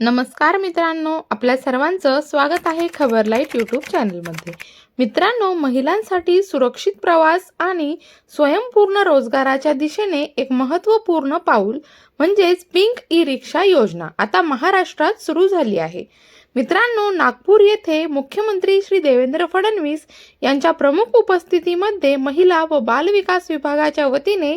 नमस्कार मित्रांनो आपल्या सर्वांचं स्वागत आहे खबर लाइट यूट्यूब चॅनलमध्ये. मित्रांनो महिलांसाठी सुरक्षित प्रवास आणि स्वयंपूर्ण रोजगाराच्या दिशेने एक महत्त्वपूर्ण पाऊल म्हणजेच पिंक ई रिक्षा योजना आता महाराष्ट्रात सुरू झाली आहे. मित्रांनो नागपूर येथे मुख्यमंत्री श्री देवेंद्र फडणवीस यांच्या प्रमुख उपस्थितीमध्ये महिला व बालविकास विभागाच्या वतीने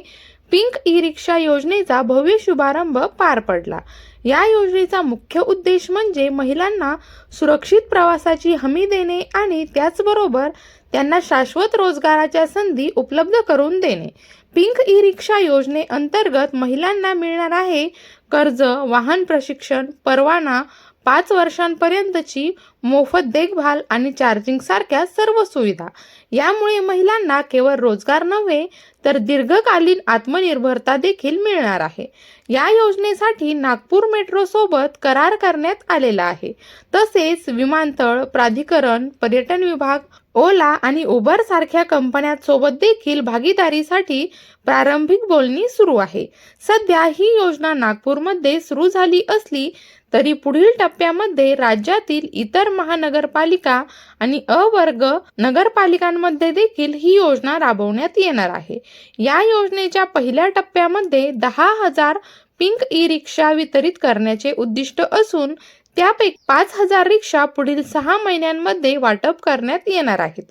पिंक ई रिक्षा योजनेचा भव्य शुभारंभ पार पडला. या योजनेचा मुख्य उद्देश म्हणजे महिलांना सुरक्षित प्रवासाची हमी देणे आणि त्याचबरोबर त्यांना शाश्वत रोजगाराच्या संधी उपलब्ध करून देणे. पिंक ई रिक्षा योजनेअंतर्गत महिलांना मिळणार आहे कर्ज वाहन प्रशिक्षण परवाना पाच वर्षांपर्यंतची मोफत देखभाल आणि चार्जिंग सारख्या सर्व सुविधा. यामुळे महिलांना केवळ रोजगार नव्हे तर दीर्घकालीन आत्मनिर्भरता देखील मिळणार आहे. या योजनेसाठी नागपूर मेट्रो सोबत करार करण्यात आलेला आहे. तसेच विमानतळ प्राधिकरण पर्यटन विभाग ओला आणि उबर सारख्या कंपन्यांसोबत देखील भागीदारीसाठी प्रारंभिक बोलणी सुरू आहे. सध्या ही योजना नागपूरमध्ये सुरू झाली असली तरी पुढील टप्प्यामध्ये राज्यातील इतर महानगरपालिका आणि अवर्ग नगरपालिकांमध्ये देखील ही योजना राबवण्यात येणार आहे. या योजनेच्या पहिल्या टप्प्यामध्ये दहा हजार पिंक ई रिक्षा वितरित करण्याचे उद्दिष्ट असून त्यापैकी पाच हजार रिक्षा पुढील सहा महिन्यांमध्ये वाटप करण्यात येणार आहेत.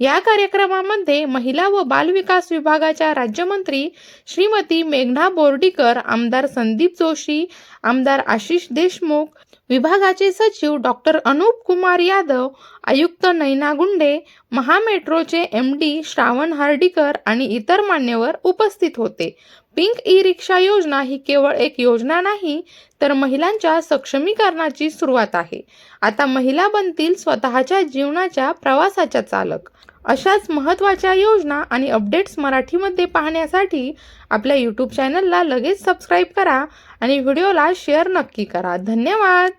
या कार्यक्रमामध्ये महिला व बालविकास विभागाच्या राज्यमंत्री श्रीमती मेघना बोर्डीकर आमदार संदीप जोशी आमदार आशिष देशमुख विभागाचे सचिव डॉक्टर अनूप कुमार यादव आयुक्त नैना गुंडे महामेट्रोचे एम डी श्रावण हार्डीकर आणि इतर मान्यवर उपस्थित होते. पिंक ई रिक्षा योजना ही केवळ एक योजना नाही तर महिलांच्या सक्षमीकरणाची सुरुवात आहे. आता महिला बनतील स्वतःच्या जीवनाच्या प्रवासाच्या चालक. अशाच महत्त्वाच्या योजना आणि अपडेट्स मराठीमध्ये पाहण्यासाठी आपल्या यूट्यूब चॅनलला लगेच सबस्क्राईब करा आणि व्हिडिओला शेअर नक्की करा. धन्यवाद!